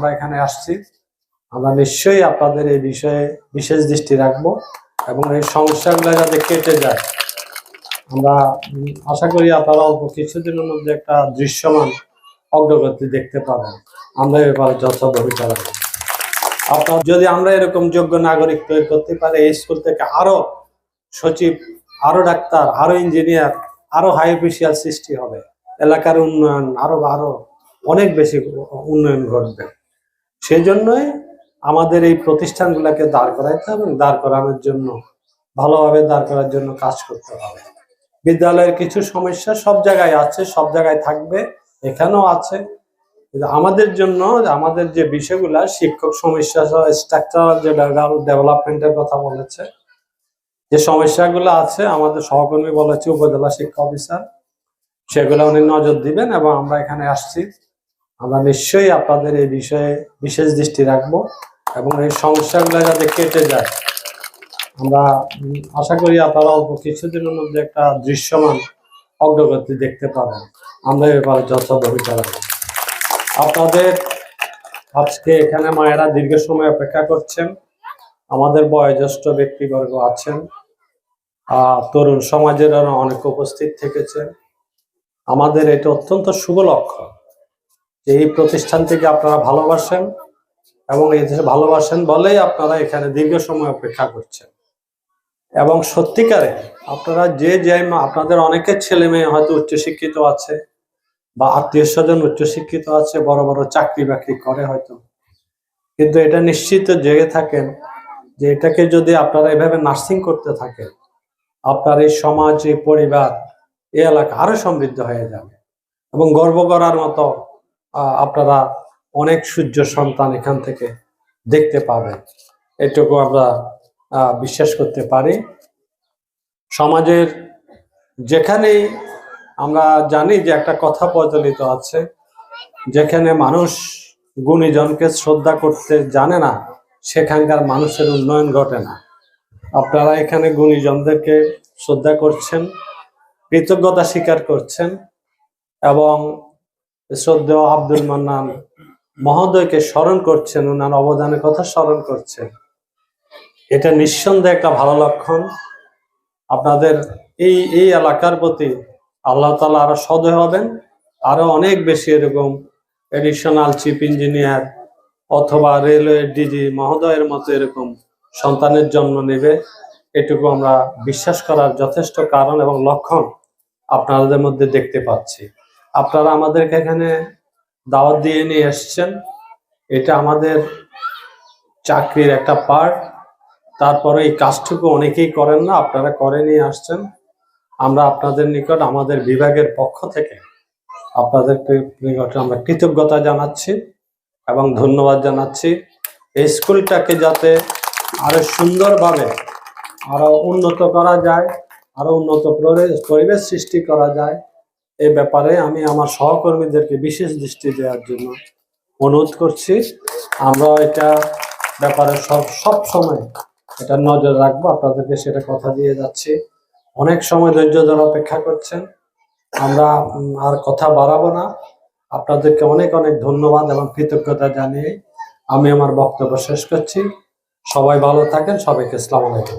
আমরা এখানে আসছি। আমরা নিশ্চয়ই আপনাদের এই বিষয়ে বিশেষ দৃষ্টি রাখব এবং এই সমস্যাগুলো যাতে কেটে যায়। আমরা আশা করি আপনারা অল্প কিছুদিনের মধ্যে একটা দৃশ্যমান অগ্রগতি দেখতে পাবেন। আমরা এ ব্যাপারে যথাযথ ভূমিকা আপনার যদি আমরা এরকম যোগ্য নাগরিক তৈরি করতে পারি, এই স্কুল থেকে আরও সচিব, আরও ডাক্তার, আরও ইঞ্জিনিয়ার, আরও হাই অফিসিয়াল সৃষ্টি হবে। এলাকার উন্নয়ন আরও আরও অনেক বেশি উন্নয়ন ঘটবে। সেই জন্যই আমাদের এই প্রতিষ্ঠানগুলোকে দাঁড় করাইতে হবে দাঁড় করানোর জন্য, ভালোভাবে দাঁড় করার জন্য কাজ করতে হবে। বিদ্যালয়ের কিছু সমস্যা সব জায়গায় আছে, সব জায়গায় থাকবে, এখানেও আছে। আমাদের জন্য, আমাদের যে বিষয়গুলা, শিক্ষক সমস্যা স্ট্রাকচারাল যে ডেভেলপমেন্টের কথা বলেছে, যে সমস্যাগুলো আছে, আমাদের সহকর্মী বলেছে, উপজেলা শিক্ষা অফিসার সেগুলো উনি নজর দিবেন এবং আমরা এখানে আসছি। আমরা নিশ্চয়ই আপনাদের এই বিষয়ে বিশেষ দৃষ্টি রাখব এবং এই সমস্যাগুলো যাতে কেটে যায়। আমরা আশা করি আপনারা অল্প কিছুদিনের মধ্যে একটা দৃশ্যমান অগ্রগতি দেখতে পাবেন। আমরা এ ব্যাপারে যথাযথ রাখব। আপনাদের আজকে এখানে মায়েরা দীর্ঘ সময় অপেক্ষা করছেন। আমাদের বয়োজ্যেষ্ঠ ব্যক্তিবর্গ আছেন। তরুণ সমাজের অনেক উপস্থিত থেকেছেন। আমাদের এটা অত্যন্ত শুভ লক্ষ্য যে এই প্রতিষ্ঠান থেকে আপনারা ভালোবাসেন এবং এই দেশে ভালোবাসেন বলেই আপনারা এখানে দীর্ঘ সময় অপেক্ষা করছেন। এবং সত্যিকারে আপনারা যে যে আপনাদের অনেকের ছেলে মেয়ে হয়তো উচ্চশিক্ষিত আছে বা আত্মীয় স্বজন উচ্চশিক্ষিত আছে, বড় বড় চাকরি বাকরি করে হয়তো। কিন্তু এটা নিশ্চিত জেগে থাকেন যে এটাকে যদি আপনারা এভাবে নার্সিং করতে থাকেন, আপনার এই সমাজ, এই পরিবার, এই এলাকা আরও সমৃদ্ধ হয়ে যাবে এবং গর্ব করার মতো আপনারা অনেক সূর্য সন্তান এখান থেকে দেখতে পাবেন। এটুকু আমরা বিশ্বাস করতে পারি। সমাজের যেখানেই আমরা জানি যে একটা কথা প্রচলিত আছে, যেখানে মানুষ গুণীজনকে শ্রদ্ধা করতে জানে না, সেখানকার মানুষের উন্নয়ন ঘটে না। আপনারা এখানে গুণীজনদেরকে শ্রদ্ধা করছেন, কৃতজ্ঞতা স্বীকার করছেন এবং শ্রদ্ধেয় আব্দুল মান্নান মহোদয়কে স্মরণ করছেন, ওনার অবদানের কথা স্মরণ করছেন। এটা নিঃসন্দেহে একটা ভালো লক্ষণ। আপনাদের এই এই এলাকার প্রতি আল্লাহ তালা আরও সদয় হবেন, আরও অনেক বেশি এরকম এডিশনাল চিফ ইঞ্জিনিয়ার অথবা রেলওয়ে ডিজি মহোদয়ের মতো এরকম সন্তানের জন্ম নেবে, এটুকু আমরা বিশ্বাস করার যথেষ্ট কারণ এবং লক্ষণ আপনাদের মধ্যে দেখতে পাচ্ছি। আপনারা আমাদেরকে এখানে দাওয়াত দিয়ে নিয়ে এসছেন। এটা আমাদের চাকরির একটা পার্ট তারপরে এই কাজটুকু অনেকেই করেন না, আপনারা করে নিয়ে আসছেন। আমরা আপনাদের নিকট, আমাদের বিভাগের পক্ষ থেকে আপনাদের নিকটে আমরা কৃতজ্ঞতা জানাচ্ছি এবং ধন্যবাদ জানাচ্ছি। এই স্কুলটাকে যাতে আরও সুন্দরভাবে আরও উন্নত করা যায়, আরও উন্নত পরি- পরিবেশ সৃষ্টি করা যায় এই ব্যাপারে আমি আমার সহকর্মীদেরকে বিশেষ দৃষ্টি দেওয়ার জন্য অনুরোধ করছি। আমরা এটা ব্যাপারে সব সব সময় এটা নজর রাখব। আপনাদেরকে সেটা কথা দিয়ে যাচ্ছি। অনেক সময় ধৈর্য ধরে অপেক্ষা করছেন। আমরা আর কথা বাড়াবো না। আপনাদেরকে অনেক অনেক ধন্যবাদ এবং কৃতজ্ঞতা জানিয়ে আমি আমার বক্তব্য শেষ করছি। সবাই ভালো থাকেন। সবাইকে আসসালামু আলাইকুম।